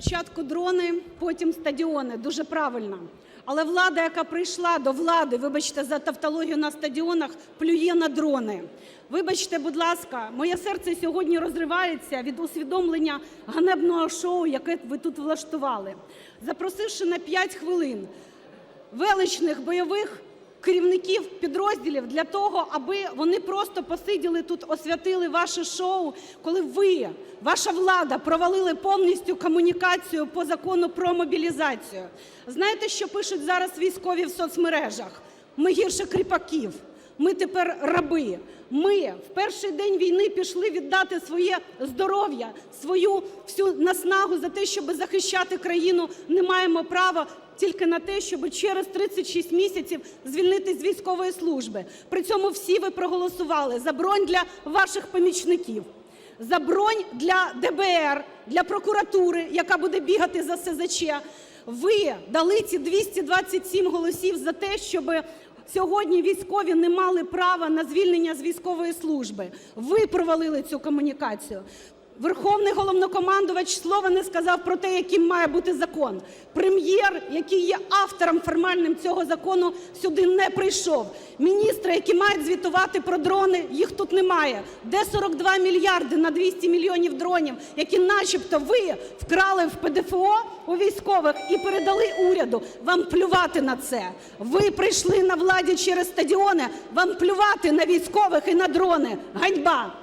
Спочатку дрони, потім стадіони. Дуже правильно. Але влада, яка прийшла до влади, вибачте за тавтологію на стадіонах, плює на дрони. Вибачте, будь ласка, моє серце сьогодні розривається від усвідомлення ганебного шоу, яке ви тут влаштували, запросивши на 5 хвилин величних бойових керівників підрозділів для того, аби вони просто посиділи тут, освятили ваше шоу, коли ви, ваша влада провалили повністю комунікацію по Закону про мобілізацію. Знаєте, що пишуть зараз військові в соцмережах? Ми гірше кріпаків. Ми тепер раби. Ми в перший день війни пішли віддати своє здоров'я, свою всю наснагу за те, щоб захищати країну. Не маємо права тільки на те, щоб через 36 місяців звільнити з військової служби. При цьому всі ви проголосували за бронь для ваших помічників, за бронь для ДБР, для прокуратури, яка буде бігати за СЗЧ. Ви дали ці 227 голосів за те, щоб Сьогодні військові не мали права на звільнення з військової служби. Ви провалили цю комунікацію. Верховний головнокомандувач слова не сказав про те, яким має бути закон. Прем'єр, який є автором формальним цього закону, сюди не прийшов. Міністри, які мають звітувати про дрони, їх тут немає. Де 42 мільярди на 200 мільйонів дронів, які начебто ви вкрали в ПДФО у військових і передали уряду? Вам плювати на це. Ви прийшли на владі через стадіони, вам плювати на військових і на дрони. Ганьба!